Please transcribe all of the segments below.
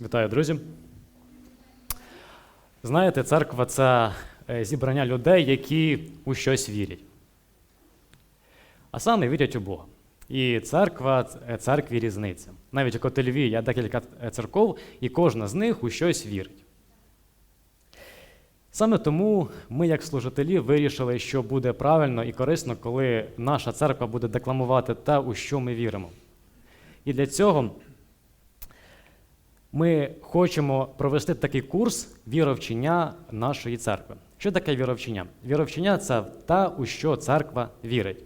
Вітаю, друзі. Знаєте, церква це е, зібрання людей, які у щось вірять. А саме вірять у Бога. І церква е, церкві різниця. Навіть у Котельві є декілька е, церков, і кожна з них у щось вірить. Саме тому ми, як служителі, вирішили, що буде правильно і корисно, коли наша церква буде декламувати те, у що ми віримо. І для цього ми хочемо провести такий курс віровчення нашої церкви. Що таке віровчення? Віровчення це те, у що церква вірить.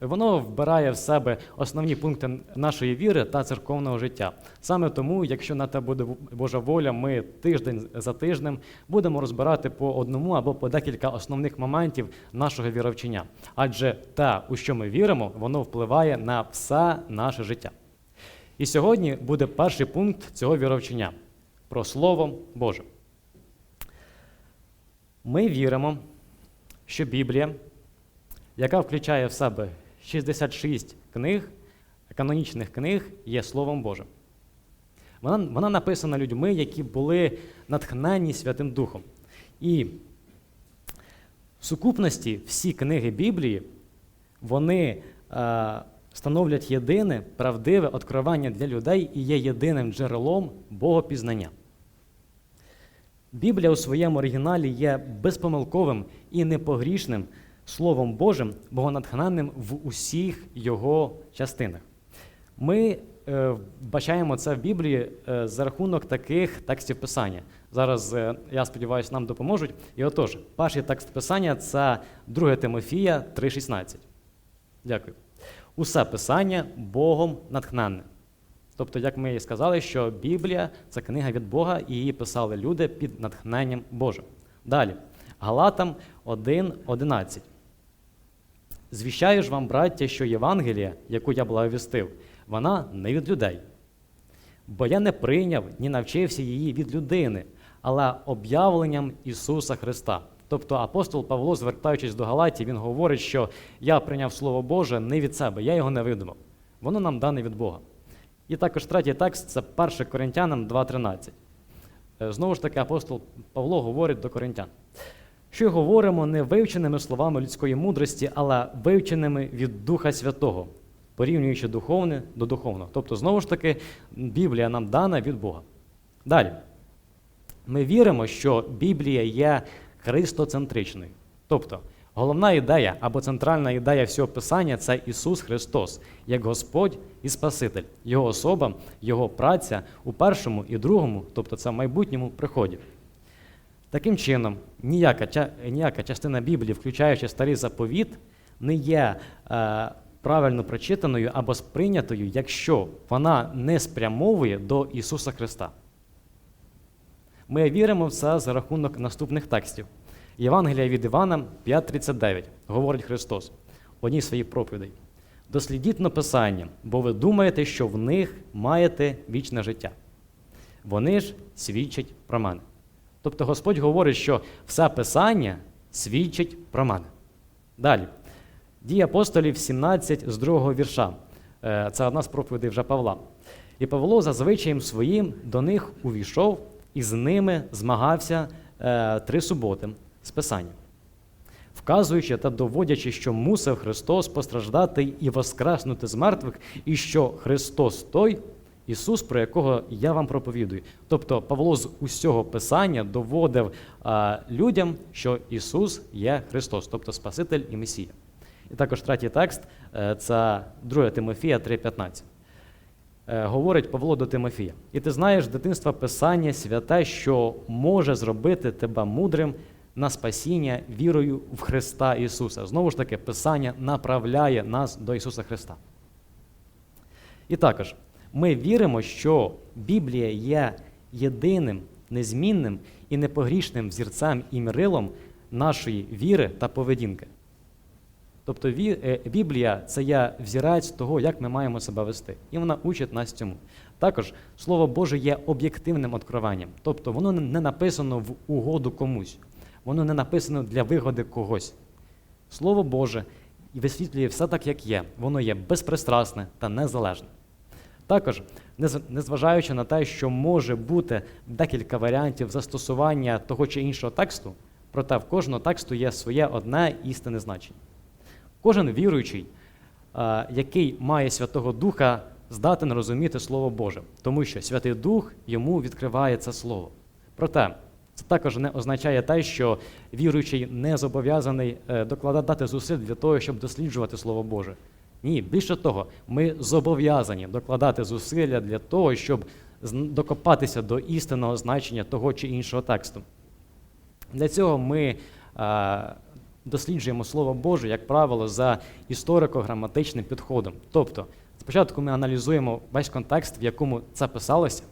Воно вбирає в себе основні пункти нашої віри та церковного життя. Саме тому, якщо на те буде Божа воля, ми тиждень за тижнем будемо розбирати по одному або по декілька основних моментів нашого віровчення. Адже те, у що ми віримо, воно впливає на все наше життя. І сьогодні буде перший пункт цього віровчення про Слово Боже. Ми віримо, що Біблія, яка включає в себе 66 книг, канонічних книг, є Словом Божим. Вона, вона написана людьми, які були натхнені Святим Духом. І в сукупності всі книги Біблії, вони е, становлять єдине правдиве откровення для людей і є єдиним джерелом Богопізнання. Біблія у своєму оригіналі є безпомилковим і непогрішним Словом Божим, богонатхненним в усіх його частинах. Ми е, бачаємо це в Біблії е, за рахунок таких текстів Писання. Зараз, е, я сподіваюся, нам допоможуть. І отож, перший текст Писання це 2 Тимофія 3,16. Дякую. Усе Писання Богом натхненне. Тобто, як ми і сказали, що Біблія це книга від Бога, і її писали люди під натхненням Божим. Далі, Галатам 1.11. Звіщаю ж вам, браття, що Євангелія, яку я благовістив, вона не від людей. Бо я не прийняв, ні навчився її від людини, але об'явленням Ісуса Христа. Тобто апостол Павло, звертаючись до Галатії, він говорить, що я прийняв Слово Боже не від себе, я його не видумав. Воно нам дане від Бога. І також третій текст це 1 Коринтянам 2.13. Е, Знову ж таки, апостол Павло говорить до коринтян, що говоримо не вивченими словами людської мудрості, але вивченими від Духа Святого, порівнюючи духовне до духовного. Тобто, знову ж таки, Біблія нам дана від Бога. Далі. Ми віримо, що Біблія є христоцентричною. Тобто, головна ідея або центральна ідея всього Писання це Ісус Христос, як Господь і Спаситель, Його особа, Його праця у першому і другому, тобто це в майбутньому приході. Таким чином, ніяка, ніяка частина Біблії, включаючи старий заповіт, не є е, правильно прочитаною або сприйнятою, якщо вона не спрямовує до Ісуса Христа. Ми віримо в це за рахунок наступних текстів. Євангелія від Івана 5.39, говорить Христос в одній з своїх проповідей. Дослідіть написання, бо ви думаєте, що в них маєте вічне життя. Вони ж свідчать про мене. Тобто Господь говорить, що все Писання свідчить про мене. Далі. Дії апостолів 17 з другого вірша. Е, Це одна з проповідей вже Павла. І Павло за своїм до них увійшов і з ними змагався е, три суботи з Писання, вказуючи та доводячи, що мусив Христос постраждати і воскреснути з мертвих, і що Христос той, Ісус, про якого я вам проповідую. Тобто Павло з усього Писання доводив е, людям, що Ісус є Христос, тобто Спаситель і Месія. І також третій текст е, це 2 Тимофія 3,15. Е, Говорить Павло до Тимофія. І ти знаєш дитинства Писання святе, що може зробити тебе мудрим на спасіння вірою в Христа Ісуса. Знову ж таки, Писання направляє нас до Ісуса Христа. І також ми віримо, що Біблія є єдиним, незмінним і непогрішним взірцем і мірилом нашої віри та поведінки. Тобто е, Біблія це є взірець того, як ми маємо себе вести, і вона учить нас цьому. Також Слово Боже є об'єктивним откровенням, тобто воно не- не написано в угоду комусь, воно не написано для вигоди когось. Слово Боже висвітлює все так, як є, воно є безпристрасне та незалежне. Також, незважаючи на те, що може бути декілька варіантів застосування того чи іншого тексту, проте в кожного тексту є своє одне істинне значення. Кожен віруючий, е, який має Святого Духа, здатен розуміти Слово Боже, тому що Святий Дух йому відкриває це Слово. Проте це також не означає те, що віруючий не зобов'язаний е, докладати зусиль для того, щоб досліджувати Слово Боже. Ні, більше того, ми зобов'язані докладати зусилля для того, щоб докопатися до істинного значення того чи іншого тексту. Для цього ми е, досліджуємо Слово Боже, як правило, за історико-граматичним підходом. Тобто, спочатку ми аналізуємо весь контекст, в якому це писалося,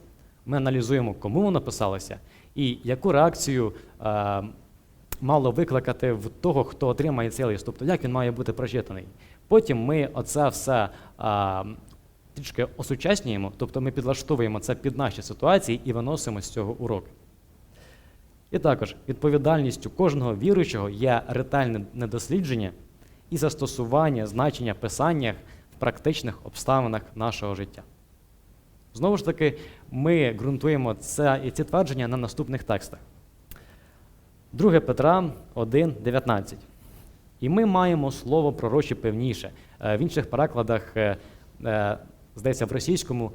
ми аналізуємо, кому воно писалося, і яку реакцію е, мало викликати в того, хто отримає цей лист, тобто як він має бути прочитаний. Потім ми оце все а, трішки осучаснюємо, тобто ми підлаштовуємо це під наші ситуації і виносимо з цього уроки. І також відповідальністю кожного віруючого є ретельне недослідження і застосування значення писання в практичних обставинах нашого життя. Знову ж таки, ми ґрунтуємо це, і ці твердження на наступних текстах. 2 Петра 1, 19. І ми маємо слово пророче певніше. Е, В інших перекладах, е, е, здається, в російському,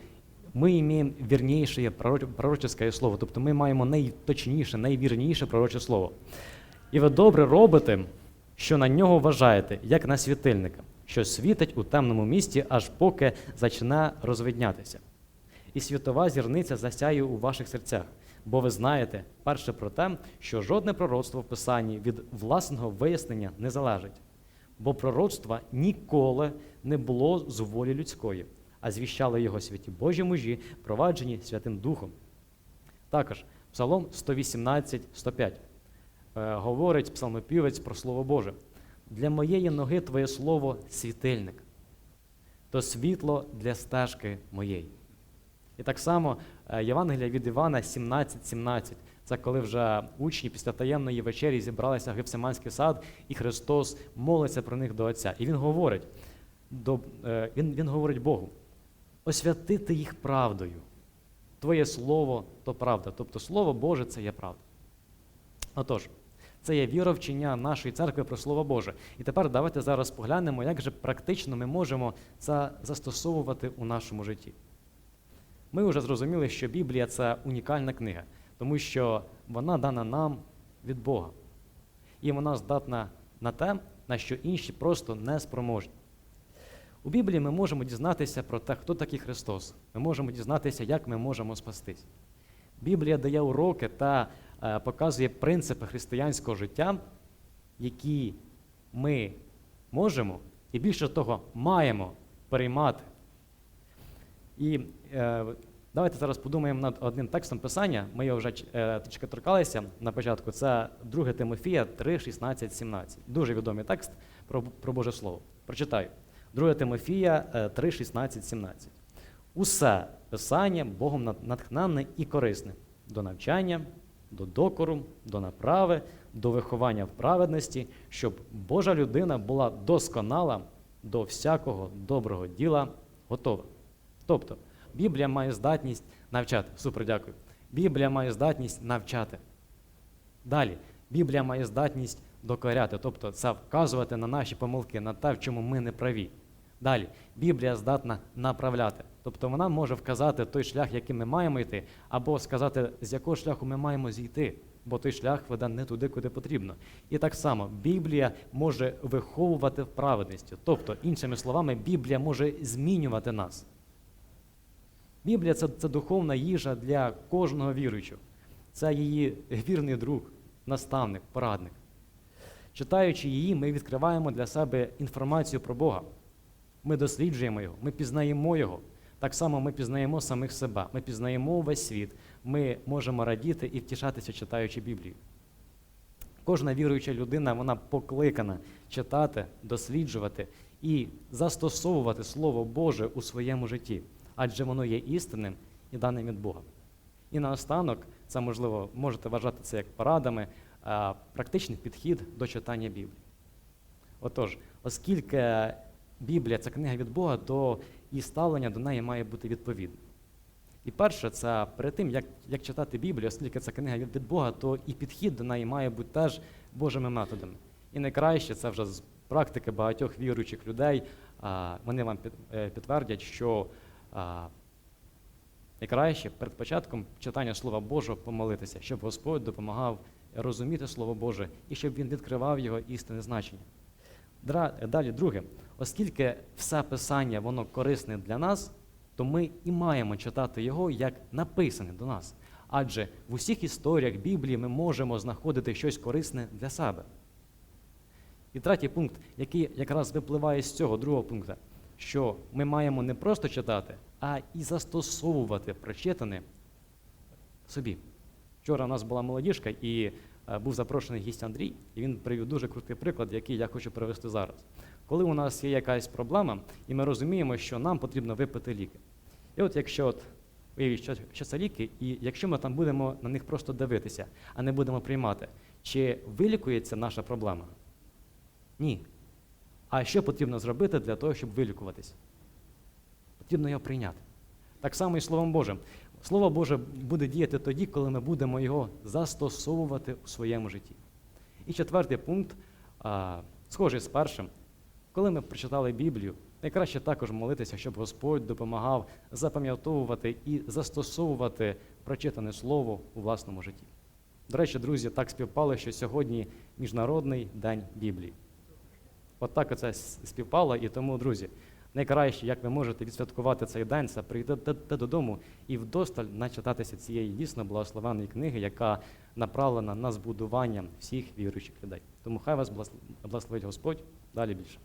ми маємо вірніше пророч- пророчеське слово, тобто ми маємо найточніше, найвірніше пророче слово. І ви добре робите, що на нього вважаєте, як на світильника, що світить у темному місті, аж поки зачне розвиднятися. І світова зірниця засяє у ваших серцях, бо ви знаєте, перше про те, що жодне пророцтво в Писанні від власного вияснення не залежить, бо пророцтва ніколи не було з волі людської, а звіщали його святі Божі мужі, проваджені Святим Духом. Також Псалом 118, 105 е, говорить псалмопівець про Слово Боже. Для моєї ноги Твоє Слово світильник, то світло для стежки моєї. І так само е, Євангелія від Івана 17.17. Це коли вже учні після таємної вечері зібралися в Гефсиманський сад, і Христос молиться про них до Отця. І Він говорить, до, е, він, він говорить Богу, освятити їх правдою. Твоє слово то правда. Тобто Слово Боже це є правда. Отож, це є віровчення нашої церкви про Слово Боже. І тепер давайте зараз поглянемо, як же практично ми можемо це застосовувати у нашому житті. Ми вже зрозуміли, що Біблія це унікальна книга, тому що вона дана нам від Бога. І вона здатна на те, на що інші просто не спроможні. У Біблії ми можемо дізнатися про те, хто такий Христос. Ми можемо дізнатися, як ми можемо спастись. Біблія дає уроки та е, показує принципи християнського життя, які ми можемо і більше того, маємо переймати. І е, давайте зараз подумаємо над одним текстом Писання. Ми його вже е, трішки торкалися на початку. Це 2 Тимофія 3, 16, 17. Дуже відомий текст про, про Боже Слово. Прочитаю. 2 Тимофія е, 3, 16, 17. Усе Писання Богом натхненне і корисне до навчання, до докору, до направи, до виховання в праведності, щоб Божа людина була досконала до всякого доброго діла готова. Тобто, Біблія має здатність навчати. Супер, дякую. Біблія має здатність навчати. Далі, Біблія має здатність докоряти, тобто це вказувати на наші помилки, на те, в чому ми не праві. Далі, Біблія здатна направляти. Тобто вона може вказати той шлях, яким ми маємо йти, або сказати, з якого шляху ми маємо зійти, бо той шлях веде не туди, куди потрібно. І так само Біблія може виховувати в праведності. Тобто, іншими словами, Біблія може змінювати нас. Біблія це, це духовна їжа для кожного віруючого. Це її вірний друг, наставник, порадник. Читаючи її, ми відкриваємо для себе інформацію про Бога. Ми досліджуємо його, ми пізнаємо його. Так само ми пізнаємо самих себе, ми пізнаємо весь світ, ми можемо радіти і втішатися, читаючи Біблію. Кожна віруюча людина вона покликана читати, досліджувати і застосовувати Слово Боже у своєму житті, адже воно є істинним і даним від Бога. І наостанок, це можливо, можете вважати це як порадами, практичний підхід до читання Біблії. Отож, оскільки Біблія це книга від Бога, то і ставлення до неї має бути відповідне. І перше, це перед тим, як, як читати Біблію, оскільки це книга від, Бога, то і підхід до неї має бути теж Божими методами. І найкраще це вже з практики багатьох віруючих людей. А, вони вам під, е, підтвердять, що а, найкраще перед початком читання Слова Божого помолитися, щоб Господь допомагав розуміти Слово Боже і щоб Він відкривав його істинне значення. Далі, друге, оскільки все писання воно корисне для нас, то ми і маємо читати його як написане до нас. Адже в усіх історіях Біблії ми можемо знаходити щось корисне для себе. І третій пункт, який якраз випливає з цього другого пункту, що ми маємо не просто читати, а і застосовувати прочитане собі. Вчора у нас була молодіжка і е, був запрошений гість Андрій, і він привів дуже крутий приклад, який я хочу привести зараз. Коли у нас є якась проблема, і ми розуміємо, що нам потрібно випити ліки. І от якщо от, уявіть, що, що це ліки, і якщо ми там будемо на них просто дивитися, а не будемо приймати, чи вилікується наша проблема? Ні. А що потрібно зробити для того, щоб вилікуватись? Потрібно його прийняти. Так само і Словом Божим. Слово Боже буде діяти тоді, коли ми будемо його застосовувати у своєму житті. І четвертий пункт, схожий з першим, коли ми прочитали Біблію, найкраще також молитися, щоб Господь допомагав запам'ятовувати і застосовувати прочитане слово у власному житті. До речі, друзі, так співпало, що сьогодні Міжнародний день Біблії. От так оце співпало, і тому, друзі, найкраще, як ви можете відсвяткувати цей день, це прийти додому і вдосталь начитатися цієї дійсно благословенної книги, яка направлена на збудування всіх віруючих людей. Тому хай вас благословить Господь далі більше.